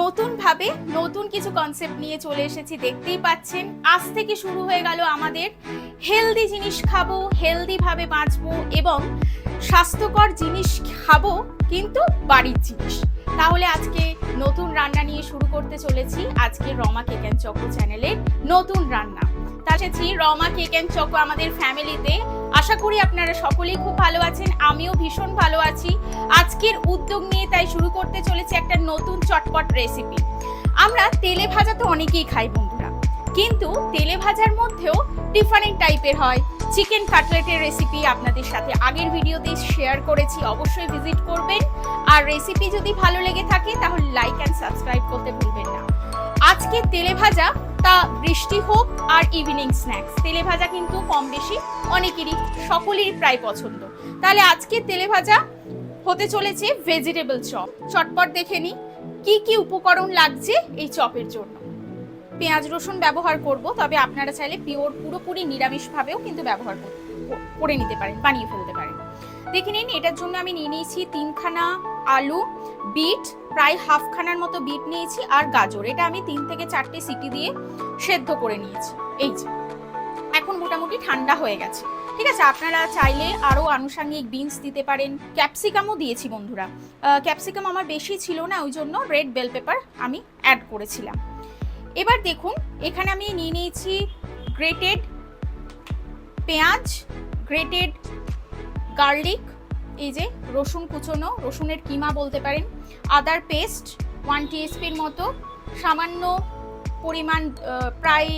নতুনভাবে নতুন কিছু কনসেপ্ট নিয়ে চলে এসেছি, দেখতেই পাচ্ছেন। আজ থেকে শুরু হয়ে গেল আমাদের হেলদি জিনিস খাব হেলদিভাবে বাঁচবো এবং স্বাস্থ্যকর জিনিস খাব, কিন্তু বাড়ির জিনিস। তাহলে আজকে নতুন রান্না নিয়ে শুরু করতে চলেছি। আজকে রমা কেক অ্যান্ড চকো চ্যানেলের নতুন রান্না। তা রমা কেক অ্যান্ড চকো আমাদের ফ্যামিলিতে আশা করি আপনারা সকলেই খুব ভালো আছেন, আমিও ভীষণ ভালো আছি। আজকের উদ্যোগ নিয়ে তাই শুরু করতে চলেছি একটা নতুন চটপট রেসিপি আমরা তেলে ভাজা তো অনেকেই খাই বন্ধুরা, কিন্তু তেলে ভাজার মধ্যেও ডিফারেন্ট টাইপের হয়। চিকেন কাটলেটের রেসিপি আপনাদের সাথে আগের ভিডিওতে শেয়ার করেছি, অবশ্যই ভিজিট করবেন। আর রেসিপি যদি ভালো লেগে থাকে, তাহলে লাইক অ্যান্ড সাবস্ক্রাইব করতে ভুলবেন না। আজকে তেলে ভাজা, তা বৃষ্টি হোক আর ইভিনিং স্ন্যাক্স তেলে ভাজা কিন্তু কম বেশি অনেকেরই, সকলেরই প্রায় পছন্দ। তাহলে আজকে তেলে ভাজা হতে চলেছে ভেজিটেবল চপ চটপট দেখে নিই কি কি উপকরণ লাগছে এই চপের জন্য? পেঁয়াজ রসুন ব্যবহার করব, তবে আপনারা চাইলে পিওর পুরোপুরি নিরামিষভাবেও কিন্তু ব্যবহার করে নিতে পারেন, বানিয়ে ফেলতে পারেন। দেখে নিন, এটার জন্য আমি নিয়ে নিয়েছি তিনখানা আলু, বিট প্রায় হাফখানার মতো বিট নিয়েছি আর গাজর। এটা আমি তিন থেকে চারটে সিটি দিয়ে সেদ্ধ করে নিয়েছি। এই যে, এখন মোটামুটি ঠান্ডা হয়ে গেছে। ঠিক আছে, আপনারা চাইলে আরও আনুষাঙ্গিক বিনস দিতে পারেন। ক্যাপসিকামও দিয়েছি বন্ধুরা। ক্যাপসিকাম আমার বেশি ছিল না, ওই জন্য রেড বেল পেপার আমি অ্যাড করেছিলাম। এবার দেখুন, এখানে আমি নিয়ে নিয়েছি গ্রেটেড পেঁয়াজ, গ্রেটেড গার্লিক এই যে রসুন কুচোনো, রসুনের কিমা বলতে পারেন, আদার পেস্ট ওয়ান টিএসপির মতো, সামান্য পরিমাণ প্রায়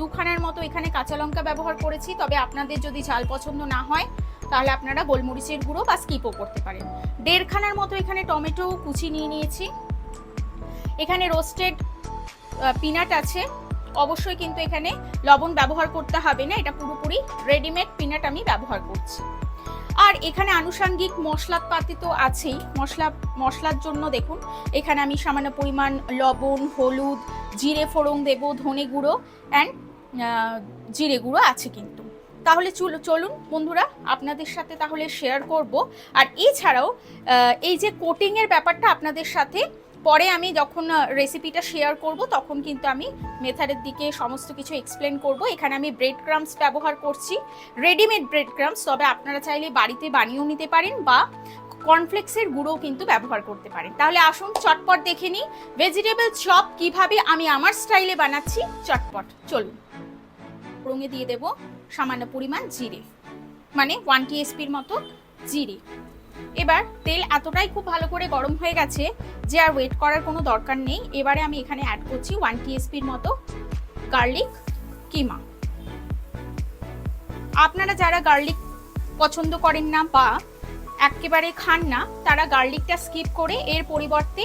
দুখানার মতো এখানে কাঁচা লঙ্কা ব্যবহার করেছি, তবে আপনাদের যদি ঝাল পছন্দ না হয়, তাহলে আপনারা গোলমরিচের গুঁড়ো বা স্কিপও করতে পারেন। দেড়খানার মতো এখানে টমেটো কুচি নিয়ে নিয়েছি। এখানে রোস্টেড পিনাট আছে। অবশ্যই কিন্তু এখানে লবণ ব্যবহার করতে হবে না, এটা পুরোপুরি রেডিমেড পিনাট আমি ব্যবহার করছি। আর এখানে আনুষাঙ্গিক মশলাপাতি তো আছেই। মশলা, মশলার জন্য দেখুন, এখানে আমি সামান্য পরিমাণ লবণ, হলুদ, জিরে ফোড়ন দেবো, ধনে গুঁড়ো অ্যান্ড জিরে গুঁড়ো আছে কিন্তু। তাহলে চুল, চলুন বন্ধুরা, আপনাদের সাথে তাহলে শেয়ার করব। আর এছাড়াও এই যে কোটিংয়ের ব্যাপারটা আপনাদের সাথে পরে আমি যখন রেসিপিটা শেয়ার করব, তখন কিন্তু আমি মেথাডের দিকে সমস্ত কিছু এক্সপ্লেন করব। এখানে আমি ব্রেড ক্রামস ব্যবহার করছি। রেডিমেড ব্রেড ক্রামস তবে আপনারা চাইলে বাড়িতে বানিয়েও নিতে পারেন বা কর্নফ্লেক্সের গুঁড়োও কিন্তু ব্যবহার করতে পারেন। তাহলে আসুন, চটপট দেখে নিই। ভেজিটেবল চপ কীভাবে আমি আমার স্টাইলে বানাচ্ছি? চটপট, চলুন। রঙে দিয়ে দেব সামান্য পরিমাণ জিরে মানে ওয়ান টিএসপির মতো জিরে। এবার তেল এতটাই খুব ভালো করে গরম হয়ে গেছে যে আর ওয়েট করার কোনো দরকার নেই। এবারে আমি এখানে অ্যাড করছি ওয়ান টিএসপির মতো গার্লিক কিমা। আপনারা যারা গার্লিক পছন্দ করেন না বা একেবারে খান না, তারা গার্লিকটা স্কিপ করে এর পরিবর্তে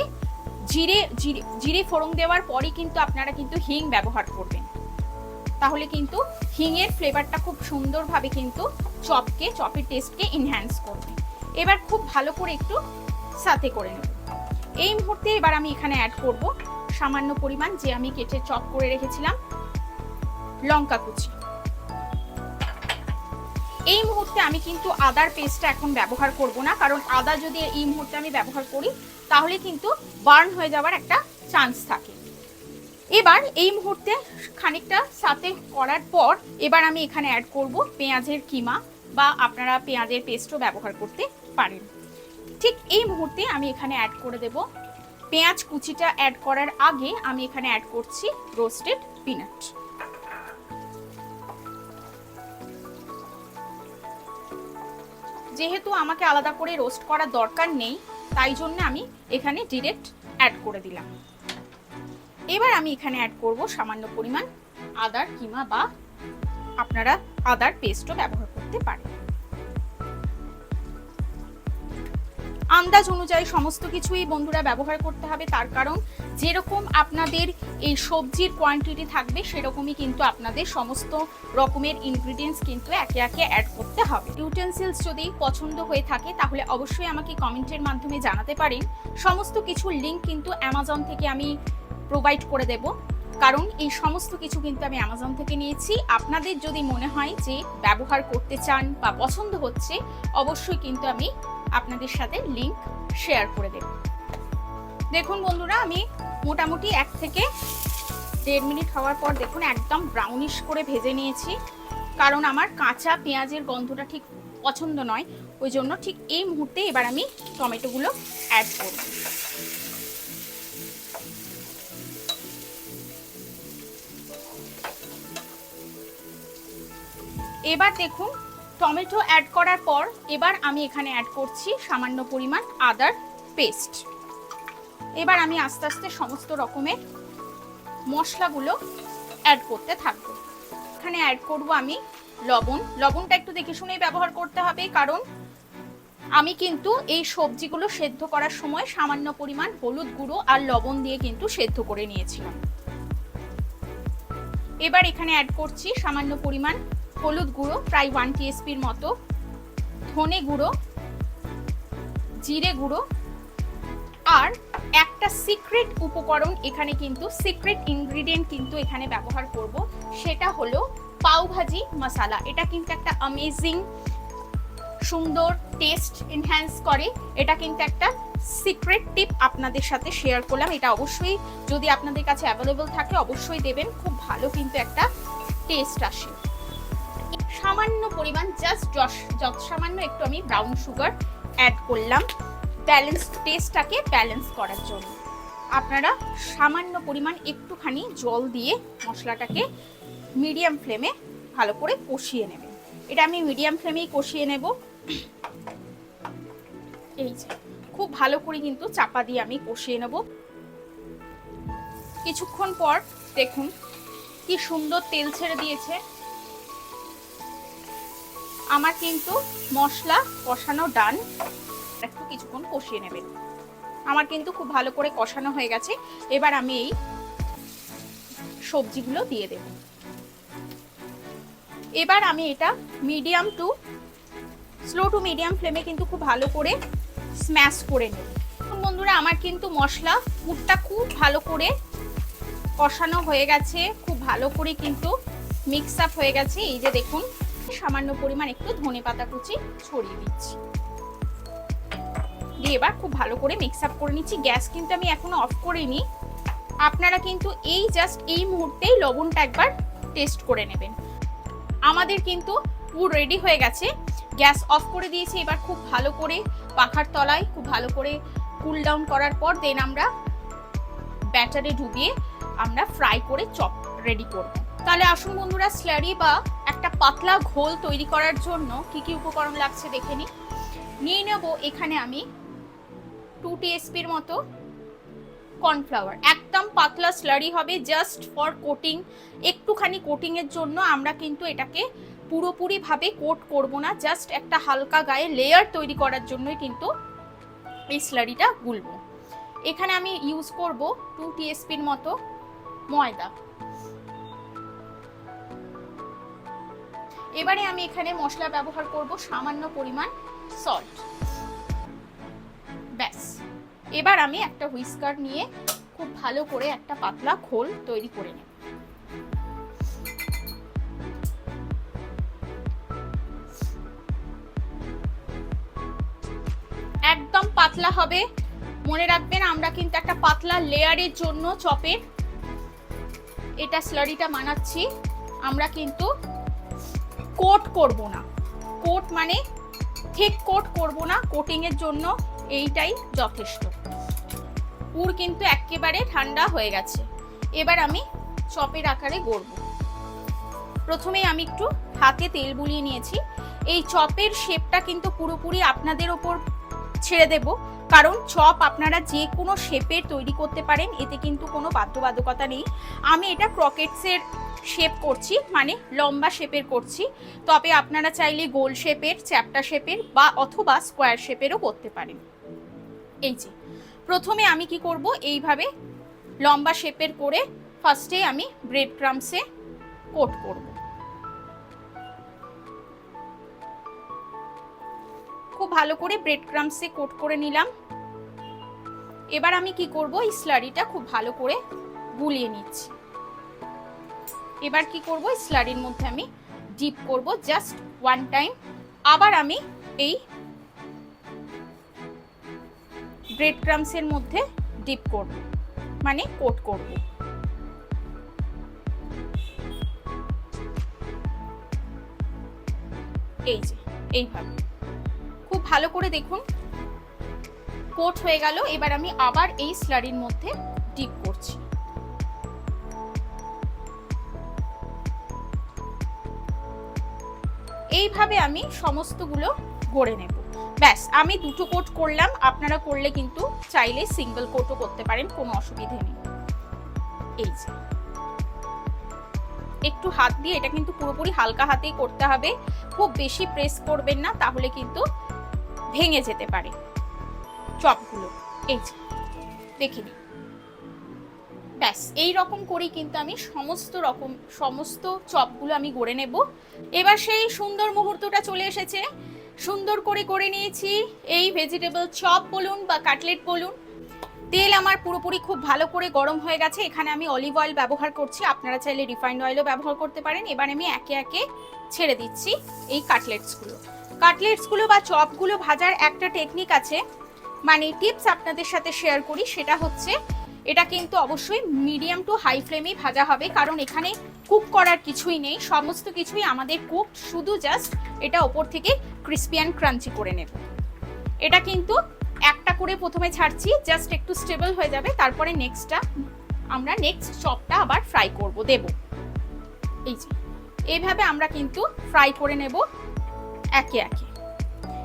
জিরে জিরে জিরে ফোড়ন দেওয়ার পরই কিন্তু আপনারা কিন্তু হিং ব্যবহার করবেন। তাহলে কিন্তু হিংয়ের ফ্লেভারটা খুব সুন্দরভাবে কিন্তু চপকে, চপের টেস্টকে ইনহ্যান্স করবে। এবার খুব ভালো করে একটু সাথে করে নেব। এই মুহূর্তে এবার আমি এখানে অ্যাড করব সামান্য পরিমাণ যে আমি কেটে চপ করে রেখেছিলাম লঙ্কা কুচি। এই মুহূর্তে আমি কিন্তু আদার পেস্টটা এখন ব্যবহার করব না, কারণ আদা যদি এই মুহূর্তে আমি ব্যবহার করি, তাহলে কিন্তু বার্ন হয়ে যাওয়ার একটা চান্স থাকে। এবার এই মুহূর্তে খানিকটা সাথে করার পর এবার আমি এখানে অ্যাড করব পেঁয়াজের কিমা বা আপনারা পেঁয়াজের পেস্টও ব্যবহার করতে পারেন। ঠিক এই মুহূর্তে আমি এখানে অ্যাড করে দেব। পেঁয়াজ কুচিটা অ্যাড করার আগে আমি এখানে অ্যাড করছি রোস্টেড পিনাট যেহেতু আমাকে আলাদা করে রোস্ট করার দরকার নেই, তাই জন্য আমি এখানে ডিরেক্ট অ্যাড করে দিলাম। এবার আমি এখানে অ্যাড করব সামান্য পরিমাণ আদার কিমা বা আপনারা আদার পেস্টও ব্যবহার করতে পারেন। আন্দাজ অনুযায়ী সমস্ত কিছুই বন্ধুরা ব্যবহার করতে হবে। তার কারণ, যেরকম আপনাদের এই সবজির কোয়ান্টিটি থাকবে, সেরকমই কিন্তু আপনাদের সমস্ত রকমের ইনগ্রিডিয়েন্টস কিন্তু একে একে অ্যাড করতে হবে। ইউটেন্সিলস যদি পছন্দ হয়ে থাকে, তাহলে অবশ্যই আমাকে কমেন্টের মাধ্যমে জানাতে পারেন। সমস্ত কিছুর লিঙ্ক কিন্তু অ্যামাজন থেকে আমি প্রোভাইড করে দেব। কারণ এই সমস্ত কিছু কিন্তু আমি অ্যামাজন থেকে নিয়েছি। আপনাদের যদি মনে হয় যে ব্যবহার করতে চান বা পছন্দ হচ্ছে, অবশ্যই কিন্তু আমি আপনাদের সাথে লিংক শেয়ার করে দেব। দেখুন বন্ধুরা, আমি মোটামুটি এক থেকে দেড় মিনিট হওয়ার পর দেখুন একদম ব্রাউনিশ করে ভেজে নিয়েছি। কারণ আমার কাঁচা পেঁয়াজের গন্ধটা ঠিক পছন্দ নয়। ওই জন্য ঠিক এই মুহূর্তে এবার আমি টমেটোগুলো অ্যাড করব। এবার দেখুন, টমেটো অ্যাড করার পর এবার আমি এখানে অ্যাড করছি সামান্য পরিমাণ আদার পেস্ট এবার আমি আস্তে আস্তে সমস্ত রকমের মশলাগুলো অ্যাড করতে থাকব। এখানে অ্যাড করব আমি লবণ। লবণটা একটু দেখে শুনেই ব্যবহার করতে হবে, কারণ আমি কিন্তু এই সবজিগুলো সেদ্ধ করার সময় সামান্য পরিমাণ হলুদ গুঁড়ো আর লবণ দিয়ে কিন্তু সেদ্ধ করে নিয়েছিলাম। এবার এখানে অ্যাড করছি সামান্য পরিমাণ হলুদ গুঁড়ো, প্রায় ওয়ান টিএসপির মতো। ধনে গুঁড়ো, জিরে গুঁড়ো। আর একটা সিক্রেট উপকরণ এখানে কিন্তু সিক্রেট ইনগ্রিডিয়েন্ট কিন্তু এখানে ব্যবহার করব। সেটা হলো পাওভাজি মশালা। এটা কিন্তু একটা অ্যামেজিং সুন্দর টেস্ট এনহ্যান্স করে। এটা কিন্তু একটা সিক্রেট টিপ আপনাদের সাথে শেয়ার করলাম। এটা অবশ্যই যদি আপনাদের কাছে অ্যাভেলেবল থাকে, অবশ্যই দেবেন। খুব ভালো কিন্তু একটা টেস্ট আসে। সামান্য পরিমাণ জাস্ট যত সামান্য একটু আমি ব্রাউন সুগার অ্যাড করলাম ব্যালেন্স টেস্টটাকে ব্যালেন্স করার জন্য। আপনারা সামান্য পরিমাণ একটুখানি জল দিয়ে মশলাটাকে মিডিয়াম ফ্লেমে ভালো করে কষিয়ে নেবেন। এটা আমি মিডিয়াম ফ্লেমেই কষিয়ে নেব। এই যে, খুব ভালো করে কিন্তু চাপা দিয়ে আমি কষিয়ে নেব। কিছুক্ষণ পর দেখুন কি সুন্দর তেল ছেড়ে দিয়েছে। আমার কিন্তু মশলা কষানো ডান। একটু কিছুক্ষণ কষিয়ে নেবেন। আমার কিন্তু খুব ভালো করে কষানো হয়ে গেছে। এবার আমি এই সবজিগুলো দিয়ে দেব। এবার আমি এটা medium to slow to medium ফ্লেমে কিন্তু খুব ভালো করে স্ম্যাশ করে নেব। বন্ধুরা, আমার কিন্তু মশলা পুরটা খুব ভালো করে কষানো হয়ে গেছে। খুব ভালো করে কিন্তু মিক্স আপ হয়ে গেছে। এই যে দেখুন সামান্য পরিমাণ একটু ধনে পাতা কুচি ছড়িয়ে দিচ্ছি। দিয়ে এবার খুব ভালো করে মিক্স আপ করে নিচ্ছি। গ্যাস কিন্তু আমি এখনও অফ করিনি। আপনারা কিন্তু এই জাস্ট এই মুহূর্তেই লবণটা একবার টেস্ট করে নেবেন। আমাদের কিন্তু পুর রেডি হয়ে গেছে। গ্যাস অফ করে দিয়েছি। এবার খুব ভালো করে পাখার তলায় খুব ভালো করে কুল ডাউন করার পর দেন আমরা ব্যাটারে ডুবিয়ে আমরা ফ্রাই করে চপ রেডি করব। তাহলে আসুন বন্ধুরা স্ল্যারি বা একটা পাতলা ঘোল তৈরি করার জন্য কি কি উপকরণ লাগছে দেখে নিই। নিয়ে নেব এখানে আমি টু টিএসপির মতো কর্নফ্লাওয়ার একদম পাতলা স্লারি হবে জাস্ট ফর কোটিং একটুখানি কোটিংয়ের জন্য আমরা কিন্তু এটাকে পুরোপুরিভাবে কোট করব না জাস্ট একটা হালকা গায়ে লেয়ার তৈরি করার জন্যই কিন্তু এই স্লারিটা গুলব। এখানে আমি ইউজ করব টু টিএসপির মতো ময়দা। এবারে আমি এখানে মশলা ব্যবহার করব সামান্য পরিমাণ সল্ট ব্যাস। এবার আমি একটা হুইস্কার নিয়ে খুব ভালো করে একটা পাতলা খোল তৈরি করে নেব। একদম পাতলা হবে। মনে রাখবেন আমরা কিন্তু একটা পাতলা লেয়ারের জন্য চপের এটা স্লারিটা মানাচ্ছি আমরা কিন্তু কোট করব না। কোট মানে ঠিক কোট করব না কোটিং এর জন্য এইটাই যথেষ্ট। পুর কিন্তু একেবারে ঠান্ডা হয়ে গেছে। এবার আমি চপের আকারে গড়ব। প্রথমেই আমি একটু হাতে তেল বুলিয়ে নিয়েছি। এই চপের শেপটা কিন্তু পুরোপুরি আপনাদের ওপর ছেড়ে দেব। কারণ চপ আপনারা যে কোনো শেপের তৈরি করতে পারেন, এতে কিন্তু কোনো বাধ্যবাধকতা নেই। আমি এটা ক্রকেটসের শেপ করছি মানে লম্বা শেপের করছি। তবে আপনারা চাইলে গোল শেপের চ্যাপটা শেপের বা অথবা স্কোয়ার শেপেরও করতে পারেন। এই যে, প্রথমে আমি কি করব? এইভাবে লম্বা শেপের করে ফার্স্টে আমি ব্রেড ক্রামসে কোট করব। ভালো করে ব্রেড ক্রামসে কোট করে নিলাম। এবার আমি কি করব? এই স্লারিটা খুব ভালো করে গুলিয়ে নিচ্ছি। এবার কি করব? এই স্লারির মধ্যে আমি ডিপ করব জাস্ট ওয়ান টাইম আবার আমি এই ব্রেড ক্রামসের মধ্যে ডিপ করব মানে কোট করব। এই যে, এইভাবে। ভালো করে দেখুন। কোট হয়ে গেল। এবার আমি আবার এই স্লারির মধ্যে ডিপ করছি। এইভাবে আমি সমস্তগুলো গড়ে নেব। ব্যাস, আমি দুটো কোট করলাম। আপনারা করলে কিন্তু চাইলে সিঙ্গেল কোটও করতে পারেন, কোনো অসুবিধে নেই। এই যে। একটু হাত দিয়ে এটা কিন্তু পুরোপুরি হালকা হাতেই করতে হবে। খুব বেশি প্রেস করবেন না, তাহলে কিন্তু ভেঙে যেতে পারে। চপগুলো, এই যে, দেখে নিন ব্যাস, এই রকম করেই কিন্তু আমি সমস্ত রকম, সমস্ত চপগুলো আমি গড়ে নেব। এবার সেই সুন্দর মুহূর্তটা চলে এসেছে। সুন্দর করে করে নিয়েছি এই ভেজিটেবল চপ বলুন বা কাটলেট বলুন। তেল আমার পুরোপুরি খুব ভালো করে গরম হয়ে গেছে। এখানে আমি অলিভ অয়েল ব্যবহার করছি। আপনারা চাইলে রিফাইন্ড অয়েলও ব্যবহার করতে পারেন। এবার আমি একে একে ছেড়ে দিচ্ছি এই কাটলেটসগুলো কাটলেটসগুলো বা চপগুলো ভাজার একটা টেকনিক আছে। মানে টিপস আপনাদের সাথে শেয়ার করি, সেটা হচ্ছে এটা কিন্তু অবশ্যই মিডিয়াম টু হাই ফ্লেমেই ভাজা হবে, কারণ এখানে কুক করার কিছুই নেই, সমস্ত কিছুই আমাদের কুক শুধু জাস্ট এটা ওপর থেকে ক্রিস্পি অ্যান্ড ক্রাঞ্চি করে নেব। এটা কিন্তু একটা করে প্রথমে ছাড়ছি জাস্ট একটু স্টেবল হয়ে যাবে, তারপরে নেক্সটটা আমরা নেক্সট চপটা আবার ফ্রাই করব, দেব। এই যে, এইভাবে আমরা কিন্তু ফ্রাই করে নেব। একে একে।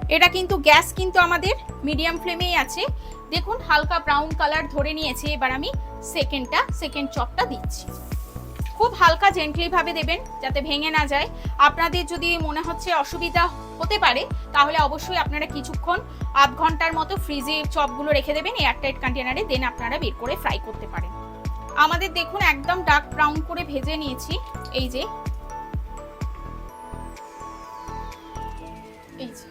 এটা কিন্তু গ্যাস কিন্তু আমাদের মিডিয়াম ফ্লেমেই আছে। দেখুন, হালকা ব্রাউন কালার ধরে নিয়েছে, এবার আমি সেকেন্ডটা, সেকেন্ড চপটা দিচ্ছি। খুব হালকা জেন্টলি ভাবে দেবেন, যাতে ভেঙে না যায়। আপনাদের যদি মনে হচ্ছে অসুবিধা হতে পারে, তাহলে অবশ্যই আপনারা কিছুক্ষণ, আধ ঘণ্টার মতো ফ্রিজে চপগুলো রেখে দেবেন, এয়ারটাইট কন্টেনারে দেন আপনারা বের করে ফ্রাই করতে পারেন। আমাদের দেখুন, একদম ডার্ক ব্রাউন করে ভেজে নিয়েছি, এই যে এই যে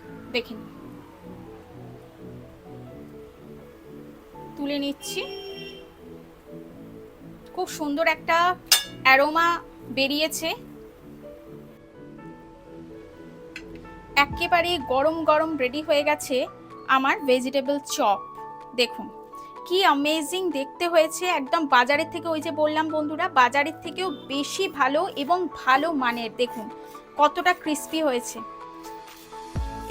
তুলে নিচ্ছি। খুব সুন্দর একটা অ্যারোমা বেরিয়েছে। একেবারে গরম গরম রেডি হয়ে গেছে আমার ভেজিটেবল চপ। দেখুন, কি অ্যামেজিং দেখতে হয়েছে। একদম বাজারের থেকে, ওই যে বললাম বন্ধুরা, বাজারের থেকেও বেশি ভালো এবং ভালো মানের। দেখুন, কতটা ক্রিস্পি হয়েছে।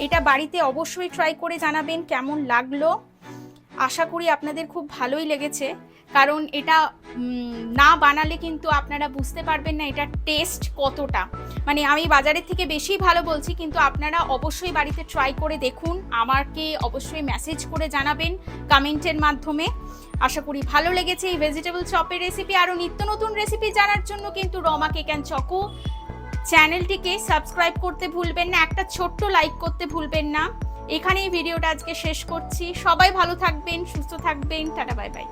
এটা বাড়িতে অবশ্যই ট্রাই করে জানাবেন কেমন লাগল। আশা করি আপনাদের খুব ভালোই লেগেছে। কারণ এটা না বানালে কিন্তু আপনারা বুঝতে পারবেন না এটা টেস্ট কতটা। মানে আমি বাজারের থেকে বেশি ভালো বলছি, কিন্তু আপনারা অবশ্যই বাড়িতে ট্রাই করে দেখুন। আমাকে অবশ্যই মেসেজ করে জানাবেন কমেন্টের মাধ্যমে। আশা করি ভালো লেগেছে এই ভেজিটেবল চপের রেসিপি আরও নিত্য নতুন রেসিপি জানার জন্য কিন্তু রমা কেক অ্যান্ড চকো। চ্যানেলটিকে সাবস্ক্রাইব করতে ভুলবেন না, একটা ছোট্ট লাইক করতে ভুলবেন না। এখানেই ভিডিওটা আজকে শেষ করছি। সবাই ভালো থাকবেন, সুস্থ থাকবেন। Tata, bye bye.